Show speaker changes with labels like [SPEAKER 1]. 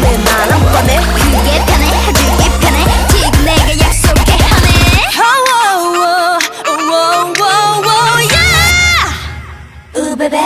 [SPEAKER 1] 내 말은 뻔해
[SPEAKER 2] 그게 편해 해주기 편해 지금 내가 약속해 하네 oh,
[SPEAKER 1] oh, oh, oh,
[SPEAKER 2] oh, oh, yeah. 우베베